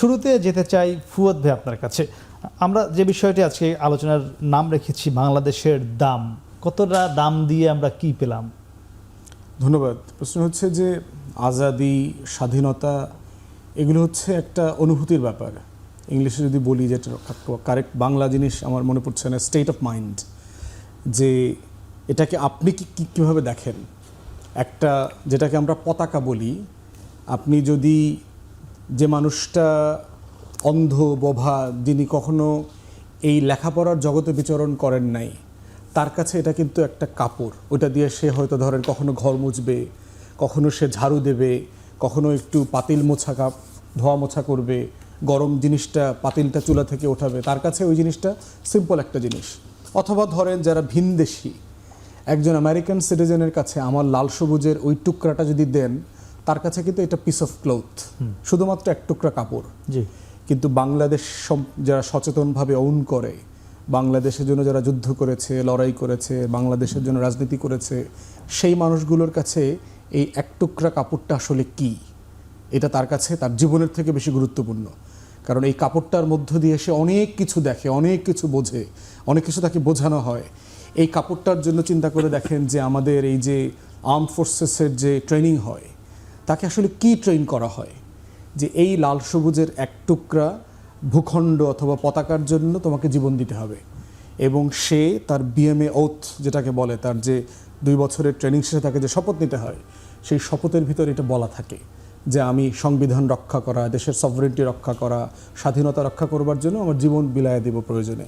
শুরুতে যেতে চাই ফুয়াদ ভাই আপনার কাছে। আমরা যে বিষয়টি আজকে আলোচনার নাম রেখেছি, বাংলাদেশের দাম, কতটা দাম দিয়ে আমরা কি পেলাম? ধন্যবাদ। প্রশ্ন হচ্ছে যে আজাদি, স্বাধীনতা, এগুলো হচ্ছে একটা অনুভূতির ব্যাপার। ইংলিশে যদি বলি যেটা কারেক্ট বাংলা জিনিস আমার মনে পড়ছে না স্টেট অফ মাইন্ড যে এটাকে আপনি কি, কি- কীভাবে দেখেন? একটা যেটাকে আমরা পতাকা বলি, আপনি যদি যে মানুষটা অন্ধ, বোভা, যিনি কখনো এই লেখাপড়ার জগতে বিচরণ করেন নাই, তার কাছে এটা কিন্তু একটা কাপড়। ওটা দিয়ে সে হয়তো ধরেন কখনো ঘর মুছবে, কখনো সে ঝাড়ু দেবে, কখনো একটু পাতিল মোছা কাপ, ধোয়া মোছা করবে, গরম জিনিসটা পাতিলটা চুলা থেকে ওঠাবে। তার কাছে ওই জিনিসটা সিম্পল একটা জিনিস। অথবা ধরেন যারা ভিনদেশি, একজন আমেরিকান সিটিজেনের কাছে আমার লাল সবুজের ওই টুকরাটা যদি দেন তার কাছে কিন্তু এটা পিস অফ ক্লোথ শুধুমাত্র এক টুকরা কাপড়। জি। কিন্তু বাংলাদেশ যারা সচেতনভাবে অউন করে বাংলাদেশের জন্য যারা যুদ্ধ করেছে লড়াই করেছে বাংলাদেশের জন্য রাজনীতি করেছে সেই মানুষগুলোর কাছে এই এক টুকরা কাপড়টা আসলে কি? এটা তার কাছে তার জীবনের থেকে বেশি গুরুত্বপূর্ণ। কারণ এই কাপড়টার মধ্য দিয়ে সে অনেক কিছু দেখে অনেক কিছু বোঝে অনেক কিছু তাকে বোঝানো হয়। এই কাপড়টার জন্য চিন্তা করে দেখেন যে আমাদের এই যে আর্ম ফোর্সেসের যে ট্রেনিং হয় তাকে আসলে কি ট্রেন করা হয়? যে এই লাল সবুজের এক টুকরা ভূখণ্ড অথবা পতাকার জন্য তোমাকে জীবন দিতে হবে। এবং সে তার বিএমএ ওথ যেটাকে বলে, তার যে দুই বছরের ট্রেনিং শেষে তাকে যে শপথ নিতে হয়, সেই শপথের ভিতর এটা বলা থাকে যে আমি সংবিধান রক্ষা করা, দেশের সভরেন্টি রক্ষা করা, স্বাধীনতা রক্ষা করবার জন্য আমার জীবন বিলায় দেব প্রয়োজনে।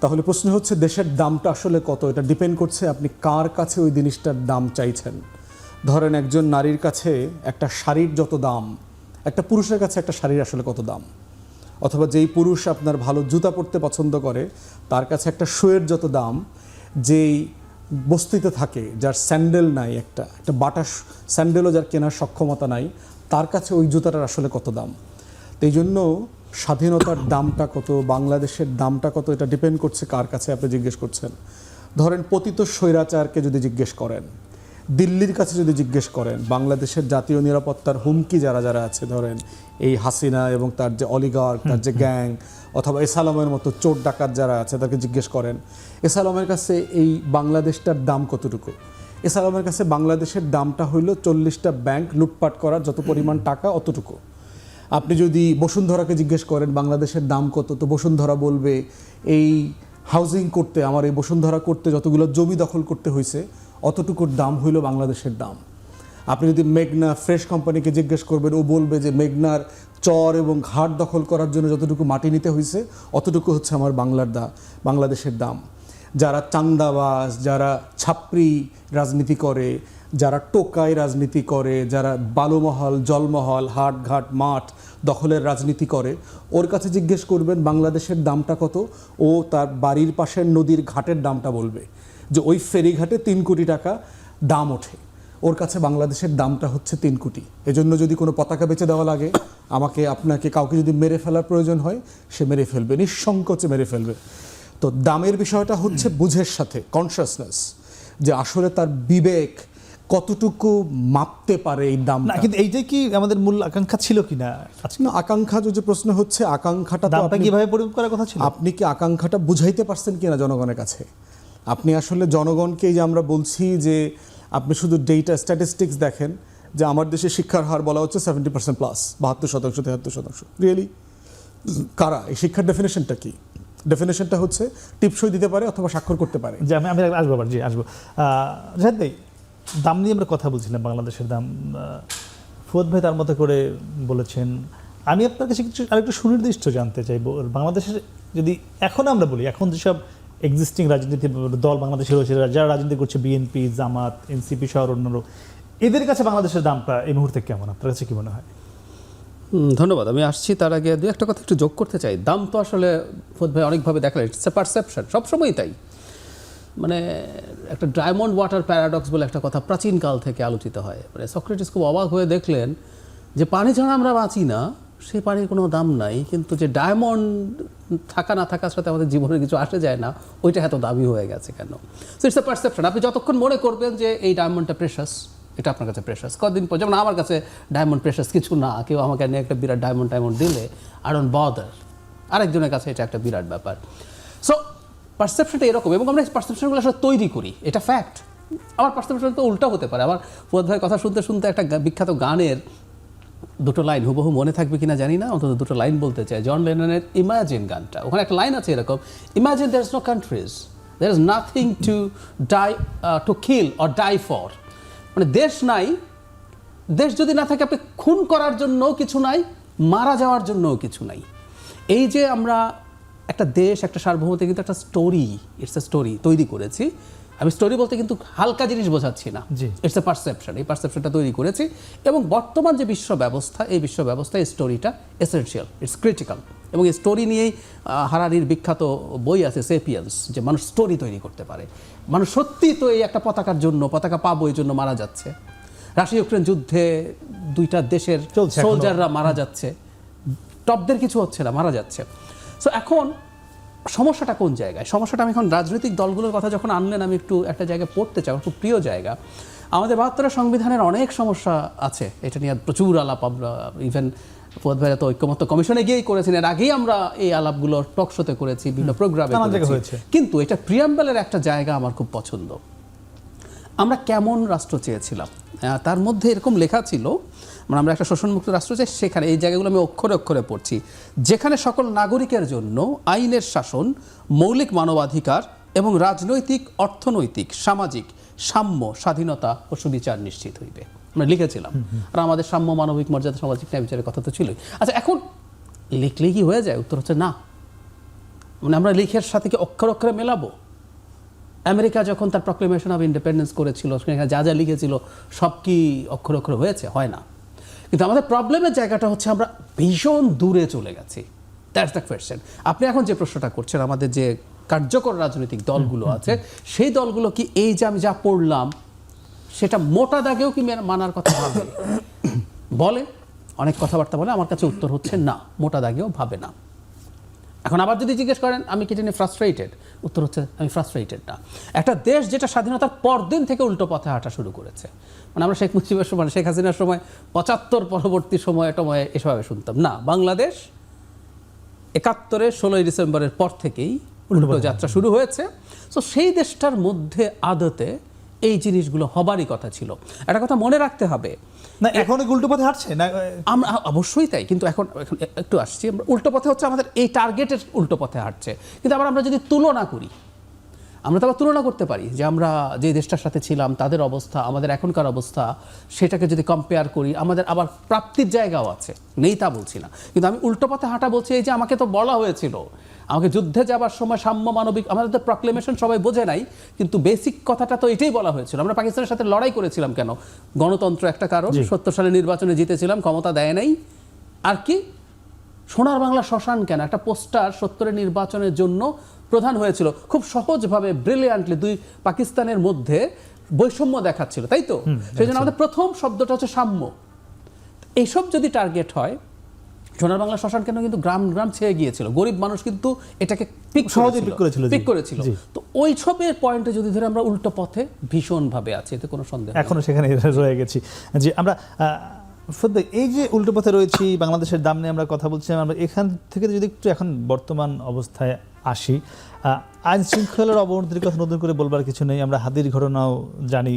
তাহলে প্রশ্ন হচ্ছে, দেশের দামটা আসলে কত? এটা ডিপেন্ড করছে আপনি কার কাছে ওই জিনিসটার দাম চাইছেন। ধরেন একজন নারীর কাছে একটা শাড়ির যত দাম, একটা পুরুষের কাছে একটা শাড়ির আসলে কত দাম? অথবা যেই পুরুষ আপনার ভালো জুতা পরতে পছন্দ করে, তার কাছে একটা শোয়ের যত দাম, যেই বস্তিতে থাকে, যার স্যান্ডেল নাই একটা একটা বাটা স্যান্ডেলও যার কেনার সক্ষমতা নাই, তার কাছে ওই জুতাটার আসলে কত দাম? তো এই জন্য স্বাধীনতার দামটা কত, বাংলাদেশের দামটা কত, এটা ডিপেন্ড করছে কার কাছে আপনি জিজ্ঞেস করছেন। ধরেন পতিত স্বৈরাচারকে যদি জিজ্ঞেস করেন দিল্লির কাছে যদি জিজ্ঞেস করেন বাংলাদেশের জাতীয় নিরাপত্তার হুমকি যারা যারা আছে ধরেন এই হাসিনা এবং তার যে অলিগার তার যে গ্যাং অথবা এসালামের মতো চোর ডাকাত যারা আছে তাকে জিজ্ঞেস করেন এসালামের কাছে এই বাংলাদেশটার দাম কতটুকু? এসালামের কাছে বাংলাদেশের দামটা হইল চল্লিশটা ব্যাংক লুটপাট করার যত পরিমাণ টাকা অতটুকু। আপনি যদি বসুন্ধরাকে জিজ্ঞেস করেন বাংলাদেশের দাম কত? তো বসুন্ধরা বলবে এই হাউজিং করতে আমার এই বসুন্ধরা করতে যতগুলো জমি দখল করতে হয়েছে অতটুকুর দাম হইল বাংলাদেশের দাম। আপনি যদি মেঘনা ফ্রেশ কোম্পানিকে জিজ্ঞেস করবেন, ও বলবে যে মেঘনার চর এবং ঘাট দখল করার জন্য যতটুকু মাটি নিতে হয়েছে অতটুকু হচ্ছে আমার বাংলার দা, বাংলাদেশের দাম। যারা চান্দাবাস যারা ছাপরি রাজনীতি করে, যারা টোকাই রাজনীতি করে, যারা বালুমহল, জলমহল হাট ঘাট মাঠ দখলের রাজনীতি করে, ওর কাছে জিজ্ঞেস করবেন বাংলাদেশের দামটা কত, ও তার বাড়ির পাশের নদীর ঘাটের দামটা বলবে। যে ওই ফেরিঘাটে তিন কোটি টাকা দাম ওঠে। ওর কাছে বাংলাদেশের দামটা হচ্ছে তিন কোটি। এজন্য যদি কোনো পতাকা বেচে দেওয়া লাগে আমাকে আপনাকে কাউকে যদি মেরে ফেলার প্রয়োজন হয় সে মেরে ফেলবে নিঃসংকোচে মেরে ফেলবে। তো দামের বিষয়টা হচ্ছে বুঝের সাথে কনসিয়াসনেস যে আসলে তার বিবেক কতটুকু মাপতে পারে এই দাম না কিন্তু এইটাই কি আমাদের মূল আকাঙ্ক্ষা ছিল কিনা? আজকে না আকাঙ্ক্ষা যে প্রশ্ন হচ্ছে আকাঙ্ক্ষাটা দামটা কীভাবে পরিমাপ করার কথা ছিল? আপনি কি আকাঙ্ক্ষাটা বুঝাইতে পারছেন কিনা জনগণের কাছে? আপনি আসলে জনগণকে যে আমরা বলছি যে আপনি শুধু ডেটা স্ট্যাটিস্টিক্স দেখেন, যে আমার দেশে শিক্ষার হার বলা হচ্ছে সেভেন্টি পার্সেন্ট প্লাস বাহাত্তর শতাংশ, তেহাত্তর শতাংশ। রিয়েলি কারা? এই শিক্ষার ডেফিনেশনটা কি? ডেফিনেশনটা হচ্ছে টিপসই দিতে পারে অথবা স্বাক্ষর করতে পারে। যে আমি আমি আসব আবার, জি, আসব। জাহেদ দাম নিয়ে আমরা কথা বলছিলাম, বাংলাদেশের দাম। ফুয়াদ ভাই তার মতো করে বলেছেন। আমি আপনার কাছে কিছু আরেকটু সুনির্দিষ্ট জানতে চাইব। বাংলাদেশের যদি এখন আমরা বলি, এখন যেসব এক্সিস্টিং রাজনীতি দল বাংলাদেশে রয়েছে, যারা রাজনীতি করছে, বিএনপি, জামাত, এনসিপি সহ অন্যান্য, এদের কাছে বাংলাদেশের দামটা এই মুহূর্তে কেমন? আপনার কাছে কি মনে হয়? ধন্যবাদ। আমি আসছি তার আগে দু একটা কথা একটু যোগ করতে চাই। দাম তো আসলে ভাই অনেকভাবে দেখালেন। ইটস এ পারসেপশন সবসময়ই তাই। মানে একটা ডায়মন্ড ওয়াটার প্যারাডক্স বলে একটা কথা প্রাচীনকাল থেকে আলোচিত হয়। মানে সক্রেটিস খুব অবাক হয়ে দেখলেন যে পানি ছাড়া আমরা বাঁচি না সেই পানির কোনো দাম নাই, কিন্তু যে ডায়মন্ড থাকা না থাকার সাথে আমাদের জীবনে কিছু আসে যায় না, ওইটা এত দাবি হয়ে গেছে কেন? সো ইটস এ পারসেপশন আপনি যতক্ষণ মনে করবেন যে এই ডায়মন্ডটা প্রেশাস এটা আপনার কাছে প্রেশাস কদিন পর, যেমন আমার কাছে ডায়মন্ড প্রেশাস কিছু না, কেউ আমাকে নিয়ে একটা বিরাট ডায়মন্ড ডায়মন্ড দিলে আই ডোন্ট বদার আরেকজনের কাছে এটা একটা বিরাট ব্যাপার। সো পারসেপশনটা এরকম, এবং আমরা পারসেপশনগুলো আসলে তৈরি করি, এটা ফ্যাক্ট আমার পারসেপশন তো উল্টা হতে পারে। আমার ফুয়াদ ভাইয়ের কথা শুনতে শুনতে একটা বিখ্যাত গানের দুটো লাইন হুবহু মনে থাকবে কিনা জানি না, অন্তত দুটো লাইন বলতে চাই। জন লেননের ইমাজিন গানটা, ওখানে একটা লাইন আছে এরকম imagine there is no countries there is nothing to die to kill or die for মানে দেশ নাই, দেশ যদি না থাকে আপনি খুন করার জন্যও কিছু নাই, মারা যাওয়ার জন্যও কিছু নাই। এই যে আমরা একটা দেশ, একটা সার্বভৌমতে কিন্তু একটা স্টোরি ইটস এ স্টোরি তৈরি করেছি। আমি স্টোরি বলতে কিন্তু হালকা জিনিস বোঝাচ্ছি না। ইটস এ পারসেপশন এই পারসেপশনটা তৈরি করেছি এবং বর্তমান যে বিশ্ব ব্যবস্থা এই বিশ্ব ব্যবস্থা এই স্টোরিটা এসেনশিয়াল ইটস ক্রিটিক্যাল এবং এই স্টোরি নিয়েই হারারির বিখ্যাত বই আছে সেপিয়েন্স যে মানুষ স্টোরি তৈরি করতে পারে। মানুষ সত্যি তো এই একটা পতাকার জন্য পতাকা পাবো এই জন্য মারা যাচ্ছে। রাশিয়া ইউক্রেন যুদ্ধে দুইটা দেশের সোলজাররা মারা যাচ্ছে। টপদের কিছু হচ্ছে না মারা যাচ্ছে। সো এখন সমস্যাটা কোন জায়গায়? সমস্যাটা আমি এখন রাজনৈতিক দলগুলোর কথা যখন আনলেন আমি একটু একটা জায়গায় পড়তে চাই খুব প্রিয় জায়গা। আমাদের বাহাত্তরের সংবিধানের অনেক সমস্যা আছে। এটা নিয়ে প্রচুর আলাপ আমরা ইভেন ফুয়াদ ভাইরা তো ঐক্যমত্য কমিশনে গিয়েই করেছেন। এর আগেই আমরা এই আলাপগুলো টক শোতে করেছি বিভিন্ন প্রোগ্রামে হয়েছে। কিন্তু এটা প্রিয়াম্বেলের একটা জায়গা আমার খুব পছন্দ। আমরা কেমন রাষ্ট্র চেয়েছিলাম? তার মধ্যে এরকম লেখা ছিল মানে আমরা একটা শোষণমুক্ত রাষ্ট্র চাই সেখানে এই জায়গাগুলো আমি অক্ষরে অক্ষরে পড়ছি। যেখানে সকল নাগরিকের জন্য আইনের শাসন মৌলিক মানবাধিকার এবং রাজনৈতিক অর্থনৈতিক সামাজিক সাম্য স্বাধীনতা ও সুবিচার নিশ্চিত হইবে। আমরা লিখেছিলাম। আর আমাদের সাম্য মানবিক মর্যাদা সামাজিক ন্যায় বিচারের কথা তো ছিলই। আচ্ছা এখন লিখলেই কি হয়ে যায়? উত্তর হচ্ছে না। মানে আমরা লিখের সাথে কি অক্ষর অক্ষরে মেলাবো? আমেরিকা যখন তার প্রক্লেমেশন অফ ইন্ডিপেন্ডেন্স করেছিল সেখানে যা যা লিখেছিল সব কি অক্ষর অক্ষর হয়েছে? হয় না। কিন্তু আমাদের প্রবলেমের জায়গাটা হচ্ছে আমরা ভীষণ দূরে চলে গেছি। দ্যাটস দ্য কোয়েশ্চেন আপনি এখন যে প্রশ্নটা করছেন আমাদের যে কার্যকর রাজনৈতিক দলগুলো আছে সেই দলগুলো কি এই যে আমি যা পড়লাম সেটা মোটা দাগেও কি মেনে- মানার কথা ভাবে? বলে অনেক কথাবার্তা বলে আমার কাছে উত্তর হচ্ছে না মোটা দাগেও ভাবে না। এখন আবার যদি জিজ্ঞেস করেন আমি কি জন্য ফ্রাস্ট্রেটেড উত্তর হচ্ছে আমি ফ্রাস্ট্রেটেড না। একটা দেশ যেটা স্বাধীনতার পরদিন থেকে উল্টো পথে হাঁটা শুরু করেছে। মানে আমরা শেখ মুজিবের সময় শেখ হাসিনার সময় পঁচাত্তর পরবর্তী সময়ে টময়ে এসবে শুনতাম। না বাংলাদেশ একাত্তরের ষোলোই ডিসেম্বরের পর থেকেই উল্টো যাত্রা শুরু হয়েছে। তো সেই দেশটার মধ্যে আদতে এই জিনিসগুলো হবারই কথা ছিল। একটা কথা মনে রাখতে হবে। না এখন উল্টো পথে হাঁটছে? না আমরা অবশ্যই তাই কিন্তু এখন এখন একটু আসছি। আমরা উল্টো পথে হচ্ছে আমাদের এই টার্গেটের উল্টো পথে হাঁটছে। কিন্তু আবার আমরা যদি তুলনা করি আমরা তো আবার তুলনা করতে পারি যে আমরা যে দেশটার সাথে ছিলাম তাদের অবস্থা আমাদের এখনকার অবস্থা সেটাকে যদি কম্পেয়ার করি আমাদের আবার প্রাপ্তির জায়গাও আছে। নেই তা বলছি না। কিন্তু আমি উল্টো পথে হাঁটা বলছি এই যে আমাকে তো বলা হয়েছিল আমাকে যুদ্ধে যাবার সময় সাম্য মানবিক আমাদের তো প্রক্লেমেশন সবাই বোঝে নাই কিন্তু বেসিক কথাটা তো এটাই বলা হয়েছিল। আমরা পাকিস্তানের সাথে লড়াই করেছিলাম কেন? গণতন্ত্র একটা কারণ। সত্তর সালে নির্বাচনে জিতেছিলাম ক্ষমতা দেয় নাই। আর কি? সোনার বাংলা শ্মশান কেন? একটা পোস্টার সত্তরের নির্বাচনের জন্য প্রধান হয়েছিল। খুব সহজভাবে ব্রিলিয়ান্টলি দুই পাকিস্তানের মধ্যে বৈষম্য দেখাচ্ছিল তাই তো? সেই জন্য আমাদের প্রথম শব্দটা হচ্ছে সাম্য। এইসব যদি টার্গেট হয় সোনার বাংলা শ্মশান কেন কিন্তু গ্রাম গ্রাম ছেয়ে গিয়েছিল গরিব মানুষ কিন্তু এটাকে পিক সহজেই pick করেছিল। পিক করেছিল তো ওই সবের পয়েন্টে যদি ধরে আমরা উল্টো পথে ভীষণভাবে আছি এতে কোনো সন্দেহ। এখনও সেখানে রয়ে গেছি যে আমরা এই যে উল্টো পথে রয়েছি বাংলাদেশের দাম নিয়ে আমরা কথা বলছিলাম আমরা এখান থেকে যদি একটু এখন বর্তমান অবস্থায় আসি আইন শৃঙ্খলার অবনতির কথা নতুন করে বলবার কিছু নেই আমরা হাদির ঘটনাও জানি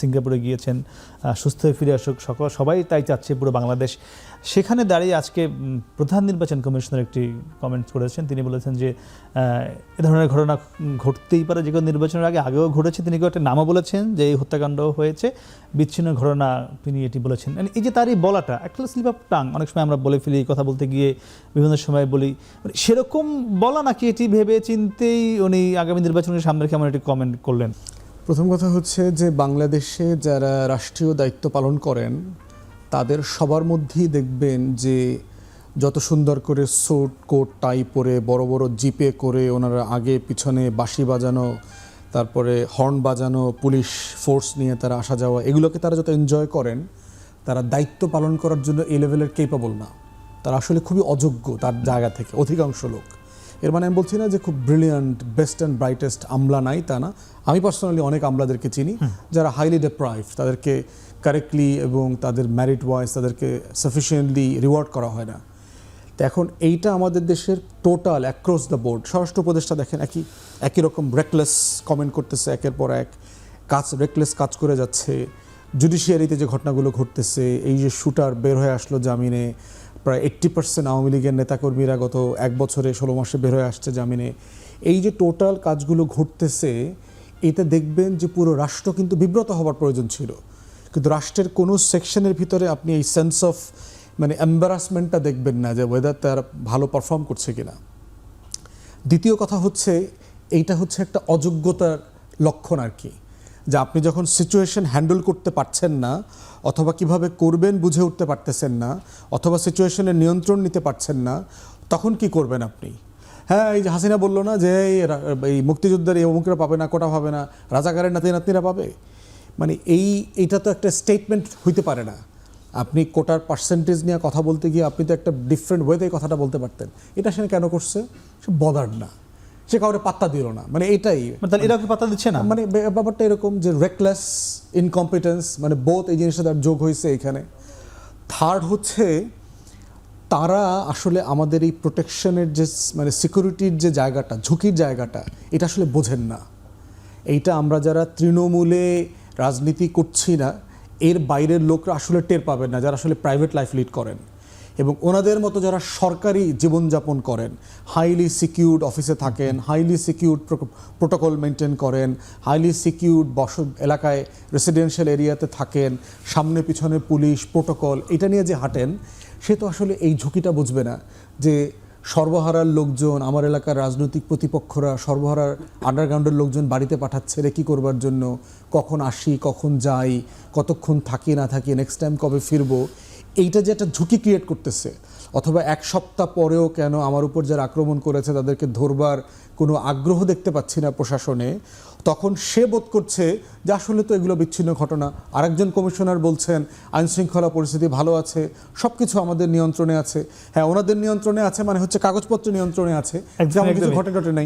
সিঙ্গাপুরে গিয়েছেন সুস্থ হয়ে ফিরে আসুক, সকল সবাই তাই চাচ্ছে পুরো বাংলাদেশ। সেখানে দাঁড়িয়ে আজকে প্রধান নির্বাচন কমিশনার একটি কমেন্ট করেছেন। তিনি বলেছেন যে এ ধরনের ঘটনা ঘটতেই পারে, যে কোনো নির্বাচনের আগে, আগেও ঘটেছে, তিনি কেউ একটা নামও বলেছেন যে এই হত্যাকাণ্ড হয়েছে, বিচ্ছিন্ন ঘটনা তিনি এটি বলেছেন। মানে এই যে তার এই বলাটা, একটা স্লিপ অফ টাং অনেক সময় আমরা বলে ফেলি কথা বলতে গিয়ে বিভিন্ন সময় বলি। মানে সেরকম বলা নাকি এটি ভেবে চিন্তেই উনি আগামী নির্বাচনের সামনে এমন একটি কমেন্ট করলেন? প্রথম কথা হচ্ছে যে বাংলাদেশে যারা রাষ্ট্রীয় দায়িত্ব পালন করেন, তাদের সবার মধ্যেই দেখবেন যে যত সুন্দর করে স্যুট, কোট, টাই পরে, বড় বড় জিপে করে ওনারা আগে পিছনে বাঁশি বাজানো, তারপরে হর্ন বাজানো, পুলিশ ফোর্স নিয়ে তারা আসা যাওয়া, এগুলোকে তারা যত এনজয় করেন, তারা দায়িত্ব পালন করার জন্য এই লেভেলের কেপাবল না। তারা আসলে খুবই অযোগ্য তার জায়গা থেকে, অধিকাংশ লোক। এর মানে আমি বলছি না যে খুব ব্রিলিয়ান্ট বেস্ট অ্যান্ড ব্রাইটেস্ট আমলা নাই তা না। আমি পার্সোনালি অনেক আমলাদেরকে চিনি যারা হাইলি ডেপ্রাইভ তাদেরকে কারেক্টলি এবং তাদের ম্যারিট ওয়াইজ তাদেরকে সাফিসিয়েন্টলি রিওয়ার্ড করা হয় না। তো এখন এইটা আমাদের দেশের টোটাল অ্যাক্রস দ্য বোর্ড স্বরাষ্ট্র উপদেষ্টা দেখেন একই একই রকম রেকলেস কমেন্ট করতেছে একের পর এক কাজ রেকলেস কাজ করে যাচ্ছে। জুডিশিয়ারিতে যে ঘটনাগুলো ঘটতেছে এই যে শুটার বের হয়ে আসলো জামিনে প্রায় এইট্টি পার্সেন্ট আওয়ামী লীগের নেতাকর্মীরা গত এক বছরে ষোলো মাসে বের হয়ে আসছে জামিনে। এই যে টোটাল কাজগুলো ঘটতেছে, এতে দেখবেন যে পুরো রাষ্ট্র কিন্তু বিব্রত হওয়ার প্রয়োজন ছিল। কিন্তু রাষ্ট্রের কোনো সেকশনের ভিতরে আপনি এই সেন্স অফ মানে এম্বারাসমেন্টটা দেখবেন না যে ওয়েদার তার ভালো পারফর্ম করছে কিনা। দ্বিতীয় কথা হচ্ছে, এইটা হচ্ছে একটা অযোগ্যতার লক্ষণ আর কি। যে আপনি যখন সিচুয়েশন হ্যান্ডেল করতে পারছেন না, অথবা কীভাবে করবেন বুঝে উঠতে পারতেছেন না, অথবা সিচুয়েশনের নিয়ন্ত্রণ নিতে পারছেন না, তখন কি করবেন আপনি? হ্যাঁ এই যে হাসিনা বলল না যে, এই মুক্তিযুদ্ধের এই অমুকরা পাবে না, কোটা পাবে না, রাজাকারের নাতি নাতনিরা পাবে? মানে এই, এইটা তো একটা স্টেটমেন্ট হইতে পারে না। আপনি কোটার পার্সেন্টেজ নিয়ে কথা বলতে গিয়ে আপনি তো একটা ডিফারেন্ট ওয়েতে কথাটা বলতে পারতেন। এটা সে কেন করছে? সে বদার না। সে কাউরে পাত্তা দিল না। মানে এটাই মানে তাহলে এরা পাত্তা দিচ্ছে না? মানে ব্যাপারটা এরকম যে রেকলেস ইনকম্পিটেন্স মানে বোথ এই জিনিসটা তার যোগ হয়েছে এখানে। থার্ড হচ্ছে তারা আসলে আমাদের এই প্রোটেকশনের যে মানে সিকিউরিটির যে জায়গাটা ঝুঁকির জায়গাটা এটা আসলে বোঝেন না। এইটা আমরা যারা তৃণমূলে রাজনীতি করছি না এর বাইরের লোকরা আসলে টের পাবেন না যারা আসলে প্রাইভেট লাইফ লিড করেন। এবং ওনাদের মতো যারা সরকারি জীবনযাপন করেন হাইলি সিকিউরড অফিসে থাকেন হাইলি সিকিউরড প্রোটোকল মেনটেন করেন হাইলি সিকিউরড বস, এলাকায় রেসিডেন্সিয়াল এরিয়াতে থাকেন, সামনে পিছনে পুলিশ প্রোটোকল এটা নিয়ে যে হাঁটেন, সে তো আসলে এই ঝুঁকিটা বুঝবে না যে সর্বহারার লোকজন, আমার এলাকার রাজনৈতিক প্রতিপক্ষরা সর্বহারার আন্ডারগ্রাউন্ডের লোকজন বাড়িতে পাঠাচ্ছে রে কী করবার জন্য, কখন আসি, কখন যাই, কতক্ষণ থাকি, না থাকি নেক্সট টাইম কবে ফিরবো এইটা যে একটা ঝুঁকি ক্রিয়েট করতেছে অথবা এক সপ্তাহ পরেও কেন আমার উপর যারা আক্রমণ করেছে তাদেরকে ধরবার কোনো আগ্রহ দেখতে পাচ্ছি না প্রশাসনে তখন সে বোধ করছে যে আসলে তো এগুলো বিচ্ছিন্ন ঘটনা। আরেকজন কমিশনার বলছেন আইন শৃঙ্খলা পরিস্থিতি ভালো আছে সব কিছু আমাদের নিয়ন্ত্রণে আছে। হ্যাঁ ওনাদের নিয়ন্ত্রণে আছে মানে হচ্ছে কাগজপত্র নিয়ন্ত্রণে আছে যেমন কিছু ঘটে ঘটে নাই।